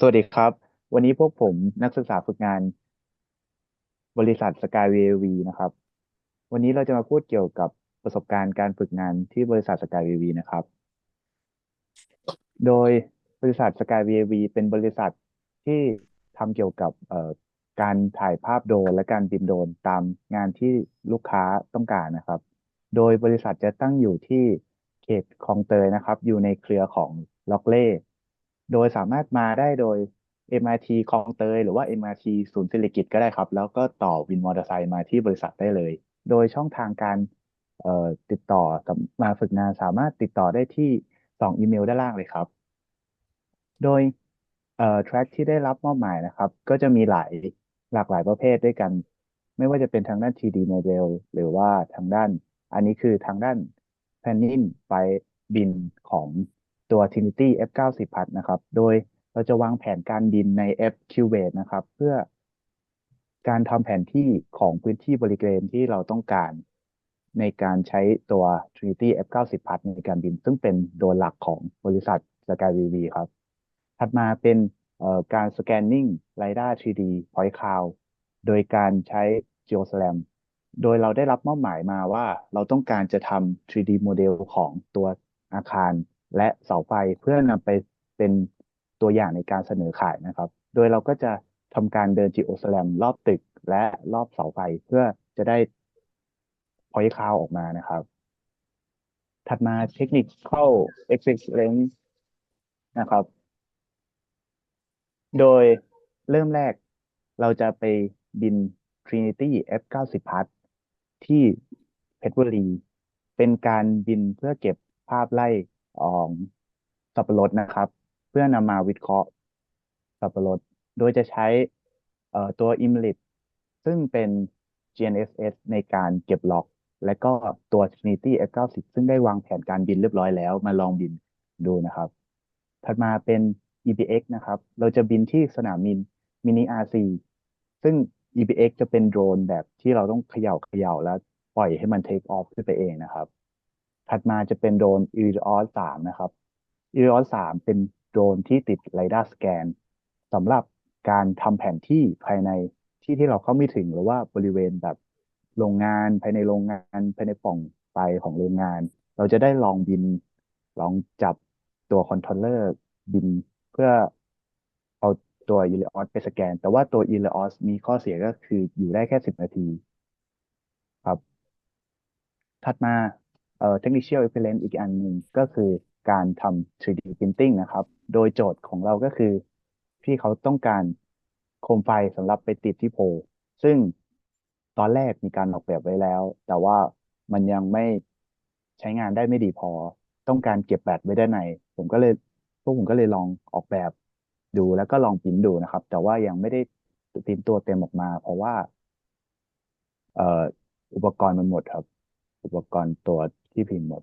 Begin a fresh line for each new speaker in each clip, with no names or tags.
สวัสดีครับ วันนี้พวกผมนักศึกษาฝึกงานบริษัทสกายวีวีนะครับ วันนี้เราจะมาพูดเกี่ยวกับประสบการณ์การฝึกงานที่บริษัทสกายวีวีนะครับ โดยบริษัทสกายวีวีเป็นบริษัทที่ทำเกี่ยวกับการถ่ายภาพโดรนและการบินโดรนตามงานที่ลูกค้าต้องการนะครับ โดยบริษัทจะตั้งอยู่ที่เขตคลองเตยนะครับ อยู่ในเครือของล็อกเล่ โดยสามารถมาได้โดย MRT คลองเตยหรือว่า MRT ศูนย์สิริกิตก็ได้ครับ แล้วก็ต่อวินมอเตอร์ไซค์มาที่บริษัทได้เลย โดยช่องทางการติดต่อกับมาฝึกงานสามารถติดต่อได้ที่สองอีเมลด้านล่างเลยครับ โดยเอ่อ track ที่ได้รับมอบหมายนะครับ ก็จะมีหลายหลากหลายประเภทด้วยกัน ไม่ว่าจะเป็นทางด้าน 3D model หรือว่าทางด้าน อันนี้คือทางด้าน planning ไปบินของ ตัว Trinity F90 พัดนะครับ โดยเราจะวางแผนการบินใน FQBase นะครับ เพื่อการทำแผนที่ของพื้นที่บริเวณที่เราต้องการในการใช้ตัว Trinity F90 พัดในการบิน ซึ่งเป็นโดนหลักของบริษัท SkyVV ครับ ถัดมาเป็นการ scanning radar 3D point cloud โดยการใช้ GeoSLAM โดยเราได้รับมอบหมายมาว่าเราต้องการจะทำ 3D โมเดลของตัวอาคาร และเสาไฟเพื่อนำไปเป็นตัวอย่างในการเสนอขายนะครับ โดยเราก็จะทำการเดิน GeoSLAM รอบตึกและรอบเสาไฟเพื่อจะได้ point cloud ออกมานะครับ ถัดมาเทคนิคเข้า excellence นะครับ โดยเริ่มแรกเราจะไปบิน Trinity F90 พัทที่เพชรบุรี เป็นการบินเพื่อเก็บภาพไล่ สับปะรดนะครับ เพื่อนำมาวิเคราะห์สับปะรด โดยจะใช้เตัว Imlit ซึ่งเป็น GNSS ในการเก็บล็อก และก็ตัว Trinity F90 ซึ่งได้วางแผนการบินเรียบร้อยแล้ว มาลองบินดูนะครับ ถัดมาเป็น EBX นะครับ เราจะบินที่สนามบินมินิ RC ซึ่ง EBX จะเป็นโดรนแบบที่เราต้องเขย่าเขย่าแล้วปล่อยให้มัน take off ขึ้นไปเองนะครับ ถัดมาจะเป็นโดรน Irios 3นะครับ Irios 3เป็นโดรนที่ติด radar scan สำหรับการทำแผนที่ภายในที่ที่เราเข้าไม่ถึงหรือว่าบริเวณแบบโรงงานภายในโรงงานภายในป่องไฟของโรงงาน เราจะได้ลองบิน ลองจับตัวคอนโทรลเลอร์บินเพื่อเอาตัว e l e o s ไปสแกน แต่ว่าตัว e l e o s มีข้อเสียก็คืออยู่ได้แค่สิบนาที ครับ ถัดมา เอ่อ technical excellence อีกอันหนึ่งก็คือการทำ 3D printing นะครับ โดยโจทย์ของเราก็คือที่เขาต้องการโคมไฟสำหรับไปติดที่โพลซึ่งตอนแรกมีการออกแบบไว้แล้ว แต่ว่ามันยังไม่ใช้งานได้ไม่ดีพอ ต้องการเก็บแบตไว้ด้านใน ผมก็เลยพวกผมก็เลยลองออกแบบดูแล้วก็ลองพิมพ์ดูนะครับ แต่ว่ายังไม่ได้พิมพ์ตัวเต็มออกมา เพราะว่า เอ่ออุปกรณ์มันหมดครับ อุปกรณ์ตัว ที่พิมพ์หมด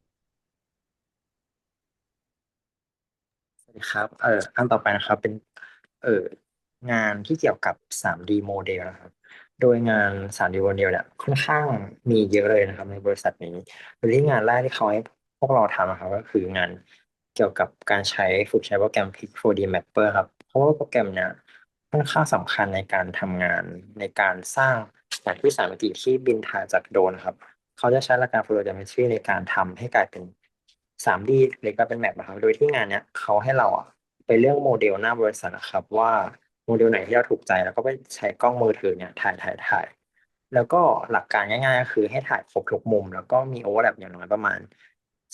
สวัสดีครับ เอ่ออันต่อไปนะครับ เป็น เอ่องานที่เกี่ยวกับ 3D โมเดลนะครับ โดยงาน 3D โมเดลเนี่ยค่อนข้างมีเยอะเลยนะครับ ในบริษัทนี้โดยที่งานแรกที่เขาให้พวกเราทำนะครับ ก็คืองานเกี่ยวกับการใช้ฝึกใช้โปรแกรม Pic 4D Mapper ครับ เพราะว่าโปรแกรมเนี่ยค่อนข้างสำคัญในการทำงานในการสร้างแผนที่สามมิติที่บินถ่ายจากโดรนครับ เขาจะใช้หลักการ Photogrammetry ในการทำให้กลายเป็น 3D หรือกลายเป็นแมปนะครับ โดยที่งานเนี้ยเขาให้เราอะไปเลือกโมเดลหน้าบริษัทนะครับ ว่าโมเดลไหนที่เราถูกใจ แล้วก็ไปใช้กล้องมือถือเนี่ยถ่ายถ่ายถ่ายแล้วก็หลักการง่ายๆก็คือให้ถ่ายครบทุกมุม แล้วก็มีโอเวอร์แลปอย่างน้อยประมาณ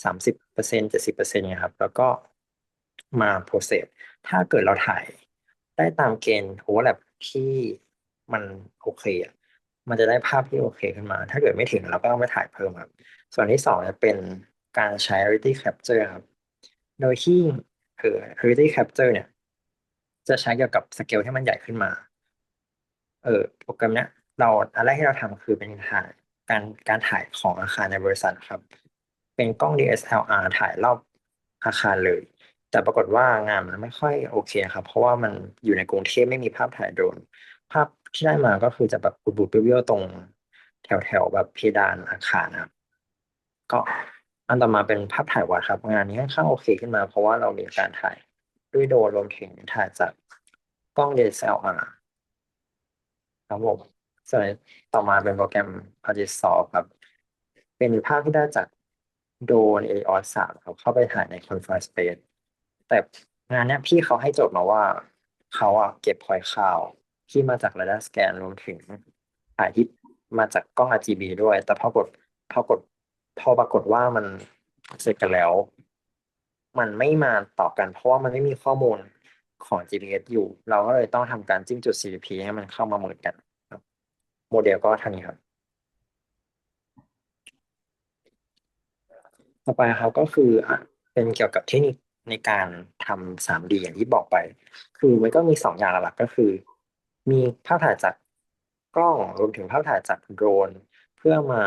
สามสิบเปอร์เซ็นต์เจ็ดสิบเปอร์เซ็นต์เนี่ยครับ แล้วก็มาโปรเซสถ้าเกิดเราถ่ายได้ตามเกณฑ์โอเวอร์แลปที่มันโอเคอะ มันจะได้ภาพที่โอเคขึ้นมา ถ้าเกิดไม่ถึงเราก็ต้องไปถ่ายเพิ่มครับ ส่วนที่สองจะเป็นการใช้ reality capture ครับ โดยที่เออ reality capture เนี่ย จะใช้เกี่ยวกับสเกลที่มันใหญ่ขึ้นมา เออโปรแกรมเนี้ยเราอันแรกที่เราทำคือเป็นถ่ายการการถ่ายของอาคารในบริษัทครับ เป็นกล้อง DSLR ถ่ายรอบอาคารเลย แต่ปรากฏว่างานมันไม่ค่อยโอเคครับ เพราะว่ามันอยู่ในกรุงเทพไม่มีภาพถ่ายโดรนภาพ ที่ได้มาก็คือจะแบบบูดๆเบี้ยวๆตรงแถวแถวแบบเพดานอาคารนะครับก็อันต่อมาเป็นภาพถ่ายวัดครับ งานนี้ค่อนข้างโอเคขึ้นมา เพราะว่าเรามีการถ่ายด้วยโดรนรวมถึงถ่ายจากกล้อง DSLR ครับผมส่วนต่อมาเป็นโปรแกรม Artisolve ครับ เป็นภาพที่ได้จากโดรน Helios 3ครับเข้าไปถ่ายใน c o n f i n e Space แต่งานนี้พี่เขาให้โจทย์มาว่า เขาอะเก็บพอยข่าว ที่มาจาก radar scan รวมถึงถ่ายที่มาจากกล้อง RGB ด้วย แต่พอกดพอกดพอปรากฏว่ามันเสร็จกันแล้ว มันไม่มาต่อกัน เพราะว่ามันไม่มีข้อมูลของ GPS อยู่ เราก็เลยต้องทำการจิ้มจุด CDP ให้มันเข้ามาเหมือนกันโมเดลก็เท่านี้ครับ ต่อไปครับก็คือเป็นเกี่ยวกับเทคนิคในการทำ 3D อย่างที่บอกไป คือมันก็มีสองอย่างหลักก็คือ มีภาพถ่ายจากกล้องรวมถึงภาพถ่ายจากโดรน เพื่อมา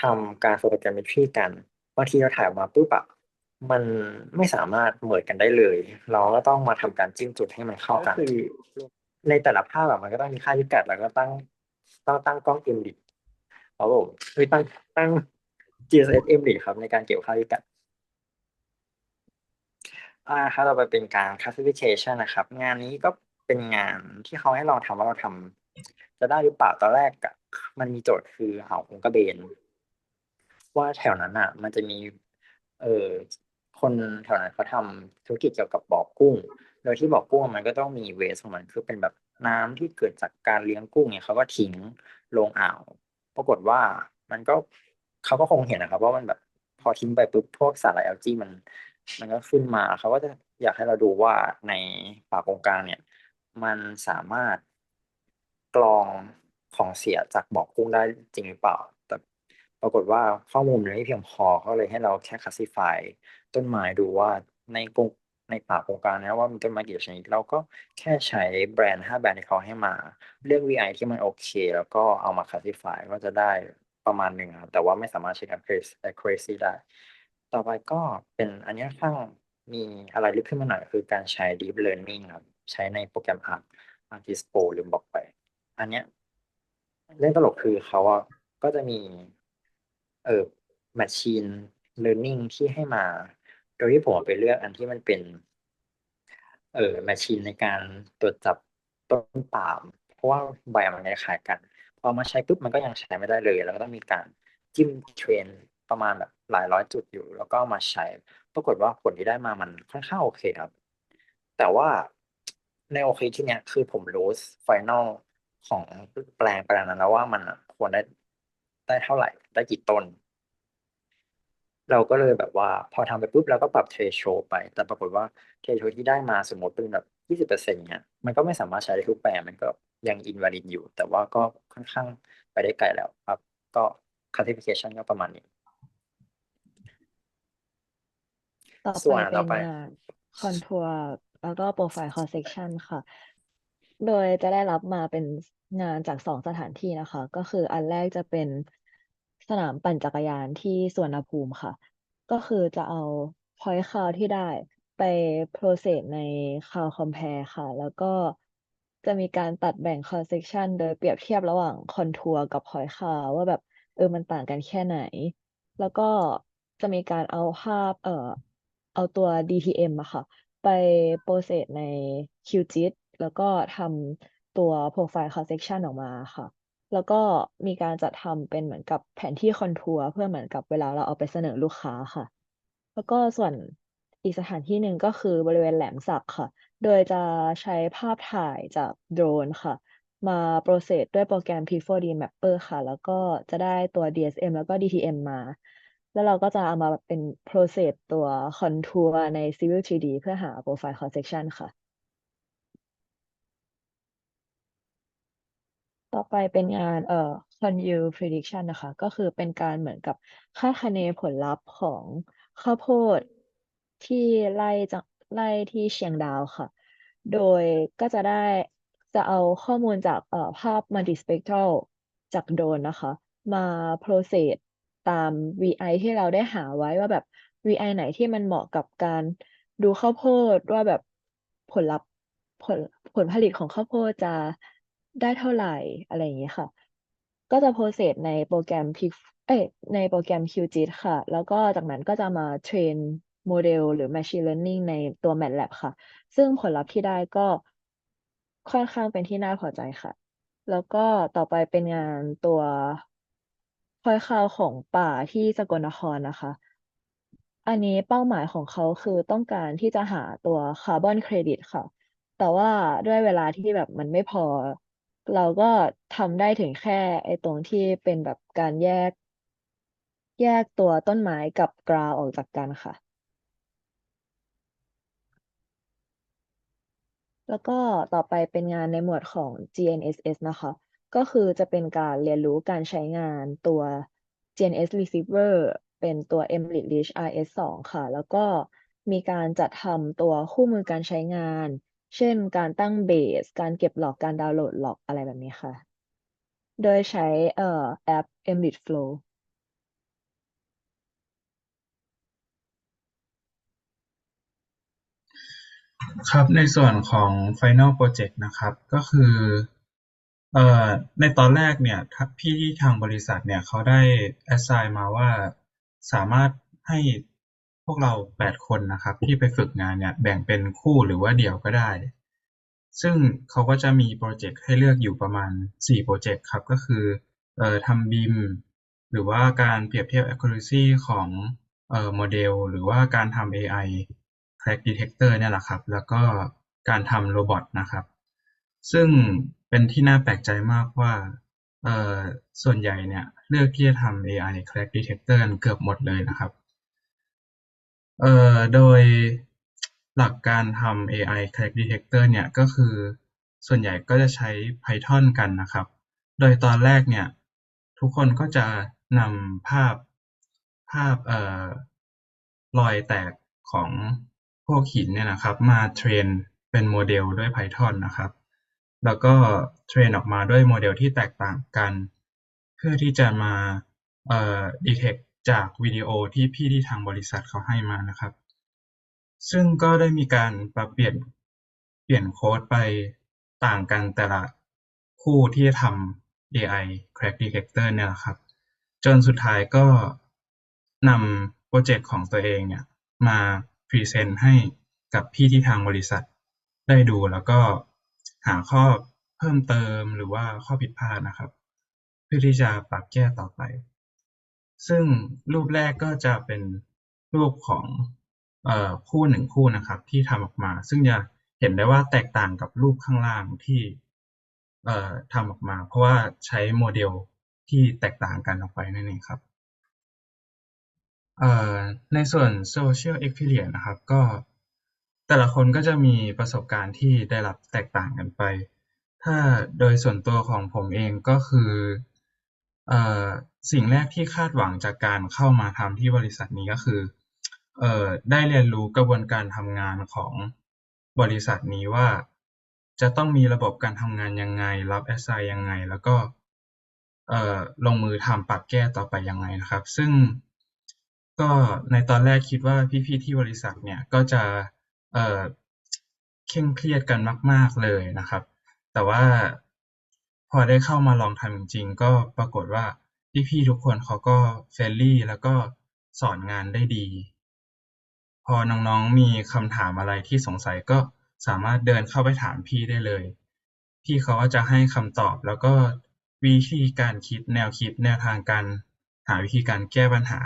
ทำการโฟโตแกรมเมตรีกันบางทีเราถ่ายออกมาปุ๊บอะมันไม่สามารถเหมือนกันได้เลย เราก็ต้องมาทำการจิ้มจุดให้มันเข้ากันคือในแต่ละภาพแบบมันก็ต้องมีค่าพิกัด แล้วก็ตั้งต้องตั้งกล้องเอ็มดิครับผมคือตั้งตั้ง GSS m ดิครับในการเก็บค่าพิกัดอ่าครับเราไปเป็นการ classification นะครับ งานนี้ก็ เป็นงานที่เขาให้เราทำว่าเราทำจะได้หรือเปล่าตอนแรกอะมันมีโจทย์คือเอาองกระเบน ว่าแถวนั้นอะมันจะมี เออคนแถวนั้นเขาทำธุรกิจเกี่ยวกับบ่อกุ้ง โดยที่บ่อกุ้งมันก็ต้องมีเวสของมันคือเป็นแบบน้ำที่เกิดจากการเลี้ยงกุ้งเนี่ยเขาก็ทิ้งลงอ่าว ปรากฏว่ามันก็เขาก็คงเห็นนะครับ ว่ามันแบบพอทิ้งไปปุ๊บพวกสาร่ายแอลจี้มัน มันก็ขึ้นมาเขาก็จะอยากให้เราดูว่าในป่าโกงกลางเนี่ย มันสามารถกรองของเสียจากบ่อกุ้งได้จริงหรือเปล่า แต่ปรากฏว่าข้อมูลมันไม่เพียงพอเขาเลยให้เราแค่ classify ต้นไม้ดูว่าในกงในป่าโกงกางนะว่ามีต้นไม้กี่ชนิดเราก็แค่ใช้แบรนด์ห้าแบรนด์ที่เขาให้มา เลือก VI ที่มันโอเค แล้วก็เอามา classify ก็จะได้ประมาณหนึ่งครับ แต่ว่าไม่สามารถเช็ค accuracy ได้ ต่อไปก็เป็นอันนี้ข้างมีอะไรลึกขึ้นมาหน่อยคือการใช้ deep learning ครับ ใช้ในโปรแกรม Arc Artist Pro ลืมบอกไป อันเนี้ยเรื่องตลกคือเขาอะก็จะมีเออ machine learning ที่ให้มา โดยที่ผมไปเลือกอันที่มันเป็น เออ machine ในการตรวจจับต้นปาล์มเพราะว่าใบมันคล้ายกัน พอมาใช้ปุ๊บมันก็ยังใช้ไม่ได้เลย แล้วก็ต้องมีการจิ้มเทรนประมาณแบบหลายร้อยจุดอยู่ แล้วก็มาใช้ ปรากฏว่าผลที่ได้มามันค่อนข้างโอเคครับ แต่ว่า ในโอเคที่เนี้ยคือผมรู้ไฟนอลของแปลงแปลงนั้นแล้วว่ามันอะควรได้ได้เท่าไหร่ ได้กี่ต้น เราก็เลยแบบว่า พอทำไปปุ๊บเราก็ปรับเทโชไป แต่ปรากฏว่าเทโชที่ได้มาสมมติเป็นแบบยี่สิบเปอร์เซ็นต์เนี้ยมันก็ไม่สามารถใช้ได้ทุกแปลงมันก็ยังอินวาลิดอยู่ แต่ว่าก็ค่อนข้างไปได้ไกลแล้วครับ ก็ classification ก็ประมาณนี้
ต่อ
ส่
ไป
วน
เป็
ต่อนไแล้
วก็โปรไฟล์คอ s เซ c ชันค่ะ โดยจะได้รับมาเป็นงานจากสองสถานที่นะคะ ก็คืออันแรกจะเป็นสนามปั่นจักรยานที่สวนภูมิค่ะ ก็คือจะเอา point cloud ที่ได้ไป process ใน cloud compare ค่ะ แล้วก็จะมีการตัดแบ่ง cross section โดยเปรียบเทียบระหว่างคอนทัวร์กับ point cloud ว่าแบบเออมันต่างกันแค่ไหน แล้วก็จะมีการเอาภาพเอ่อเอาตัว DTM อะค่ะ ไปโปรเซสใน QGIS แล้วก็ทำตัว Profile Cross Section ออกมาค่ะ แล้วก็มีการจัดทำเป็นเหมือนกับแผนที่คอนทัวร์เพื่อเหมือนกับเวลาเราเอาไปเสนอลูกค้าค่ะ แล้วก็ส่วนอีกสถานที่หนึ่งก็คือบริเวณแหลมสักค่ะ โดยจะใช้ภาพถ่ายจากโดรนค่ะ มาโปรเซสด้วยโปรแกรม P4D Mapper ค่ะ แล้วก็จะได้ตัว DSM แล้วก็ DTM มา แล้วเราก็จะเอามาเป็น process ตัว contour ใน Civil 3D เพื่อหา profile cross section ค่ะ ต่อไปเป็นงานเอ่อ Conyield prediction นะคะ ก็คือเป็นการเหมือนกับคาดคะเนผลลัพธ์ของข้าวโพดที่ไร่จังไร่ที่เชียงดาวค่ะ โดยก็จะได้จะเอาข้อมูลจากเอ่อภาพ multispectral จากโดรนนะคะ มา process ตาม VI ที่เราได้หาไว้ว่าแบบ VI ไหนที่มันเหมาะกับการดูข้าวโพดว่าแบบผลลัพธ์ผลผลผลิตของข้าวโพดจะได้เท่าไหร่อะไรอย่างเงี้ยค่ะ ก็จะ process ในโปรแกรม p i เอ้ยในโปรแกรม QGIS ค่ะ แล้วก็จากนั้นก็จะมาเทรนโมเดลหรือ Machine Learning ในตัว MATLAB ค่ะ ซึ่งผลลัพธ์ที่ได้ก็ค่อนข้างเป็นที่น่าพอใจค่ะ แล้วก็ต่อไปเป็นงานตัว พลอยข่าวของป่าที่สกลนครนะคะ อันนี้เป้าหมายของเขาคือต้องการที่จะหาตัวคาร์บอนเครดิตค่ะ แต่ว่าด้วยเวลาที่แบบมันไม่พอ เราก็ทำได้ถึงแค่ ไอ้ตรงที่เป็นแบบการแยก แยกตัวต้นไม้กับกราวออกจากกันค่ะ แล้วก็ต่อไปเป็นงานในหมวดของ GNSS นะคะ ก็คือจะเป็นการเรียนรู้การใช้งานตัว GNS receiver เป็นตัว Mlit Reach RS2 ค่ะ แล้วก็มีการจัดทำตัวคู่มือการใช้งาน เช่นการตั้งเบส การเก็บหลอกการดาวน์โหลดหลอกอะไรแบบนี้ค่ะ โดยใช้เอ่อแอป Mlit Flow
ครับในส่วนของ Final Project นะครับ ก็คือ เอ่อ ในตอนแรกเนี่ยทพี่ที่ทางบริษัทเนี่ย เขาได้ assign มาว่า สามารถให้พวกเราแปดคนนะครับ ที่ไปฝึกงานเนี่ย แบ่งเป็นคู่หรือว่าเดี่ยวก็ได้ ซึ่งเขาก็จะมีโปรเจกต์ให้เลือกอยู่ประมาณสี่โปรเจกต์ครับ ก็คือ เอ่อ ทำบิมหรือว่าการเปรียบเทียบ accuracy ของ เอ่อ โมเดล หรือว่าการทำ AI crack detector เนี่ยแหละครับ แล้วก็การทำโรบอทนะครับ ซึ่ง เป็นที่น่าแปลกใจมากว่า เอ่อ ส่วนใหญ่เนี่ย เลือกที่จะทำ AI crack detector กันเกือบหมดเลยนะครับ เอ่อ โดยหลักการทำ AI crack detector เนี่ยก็คือ ส่วนใหญ่ก็จะใช้ Python กันนะครับ โดยตอนแรกเนี่ย ทุกคนก็จะนำภาพภาพ เอ่อ รอยแตกของพวกหินเนี่ยนะครับ มาเทรนเป็นโมเดลด้วย Python นะครับ แล้วก็เทรนออกมาด้วยโมเดลที่แตกต่างกัน เพื่อที่จะมาเอ่อ detect จากวิดีโอที่พี่ที่ทางบริษัทเขาให้มานะครับ ซึ่งก็ได้มีการปรับเปลี่ยนเปลี่ยนโค้ดไปต่างกันแต่ละคู่ที่ทำ AI crack detector เนี่ยครับ จนสุดท้ายก็นำโปรเจกต์ของตัวเองเนี่ยมาพรีเซนต์ให้กับพี่ที่ทางบริษัทได้ดูแล้วก็ หาข้อเพิ่มเติมหรือว่าข้อผิดพลาดนะครับ เพื่อที่จะปรับแก้ต่อไป ซึ่งรูปแรกก็จะเป็นรูปของออคู่หนึ่งคู่นะครับ ที่ทำออกมา ซึ่งจะเห็นได้ว่าแตกต่างกับรูปข้างล่างที่ทำออกมา เพราะว่าใช้โมเดลที่แตกต่างกันออกไปนั่นเองครับในส่วน social experience นะครับ ก็ แต่ละคนก็จะมีประสบการณ์ที่ได้รับแตกต่างกันไป ถ้าโดยส่วนตัวของผมเองก็คือ เอ่อ สิ่งแรกที่คาดหวังจากการเข้ามาทำที่บริษัทนี้ก็คือ เอ่อ ได้เรียนรู้กระบวนการทำงานของบริษัทนี้ว่า จะต้องมีระบบการทำงานยังไง รับ assign ยังไง แล้วก็ เอ่อ ลงมือทำปรับแก้ต่อไปยังไงนะครับ ซึ่งก็ในตอนแรกคิดว่าพี่ๆที่บริษัทเนี่ยก็จะ เอ่อ เคร่งเครียดกันมาก ๆ เลยนะครับ แต่ว่าพอได้เข้ามาลองทำจริง ๆ ก็ปรากฏว่าพี่ ๆ ทุกคนเขาก็เฟรนลี่แล้วก็สอนงานได้ดี พอน้อง ๆ มีคำถามอะไรที่สงสัย ก็สามารถเดินเข้าไปถามพี่ได้เลย พี่เขาก็จะให้คำตอบ แล้วก็วิธีการคิด แนวคิด แนวทางการหาวิธีการแก้ปัญหา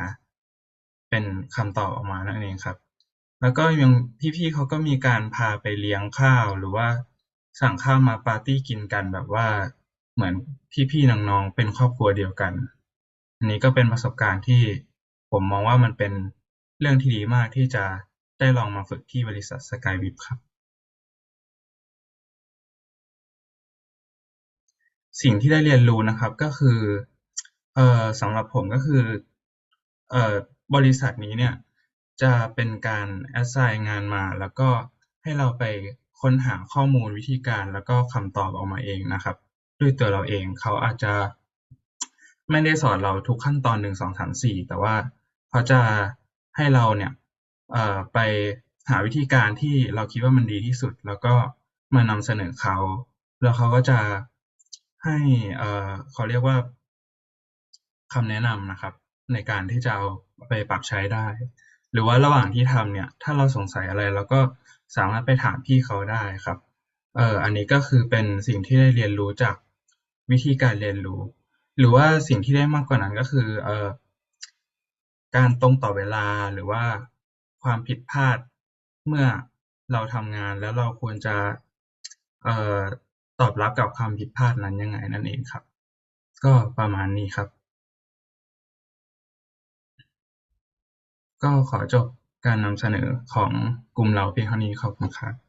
เป็นคำตอบออกมานั่นเองครับ แล้วก็ยัง พี่ ๆ เขาก็มีการพาไปเลี้ยงข้าว หรือว่าสั่งข้าวมาปาร์ตี้กินกัน แบบว่าเหมือนพี่ ๆ น้อง ๆ เป็นครอบครัวเดียวกัน อันนี้ก็เป็นประสบการณ์ที่ผมมองว่ามันเป็นเรื่องที่ดีมากที่จะได้ลองมาฝึกที่บริษัท Skywip ครับ สิ่งที่ได้เรียนรู้นะครับ ก็คือ เอ่อ สำหรับผมก็คือ เอ่อ บริษัทนี้เนี่ย จะเป็นการ assign งานมา แล้วก็ให้เราไปค้นหาข้อมูลวิธีการ แล้วก็คำตอบออกมาเองนะครับ ด้วยตัวเราเองเขาอาจจะ ไม่ได้สอนเราทุกขั้นตอนหนึ่งสองสามสี่แต่ว่าเขาจะให้เราเนี่ยไปหาวิธีการที่เราคิดว่ามันดีที่สุด แล้วก็มานำเสนอเขา แล้วเขาก็จะให้เเขาเรียกว่าคำแนะนำนะครับ ในการที่จะเอาไปปรับใช้ได้ หรือว่าระหว่างที่ทำเนี่ย ถ้าเราสงสัยอะไรเราก็สามารถไปถามพี่เขาได้ครับ เอ่อ อันนี้ก็คือเป็นสิ่งที่ได้เรียนรู้จากวิธีการเรียนรู้ หรือว่าสิ่งที่ได้มากกว่านั้นก็คือ เอ่อ การตรงต่อเวลาหรือว่าความผิดพลาดเมื่อเราทำงานแล้วเราควรจะ เอ่อ ตอบรับกับความผิดพลาดนั้นยังไงนั่นเองครับ ก็ประมาณนี้ครับ ก็ขอจบการนำเสนอของกลุ่มเราเพียงเท่านี้ ขอบคุณครับ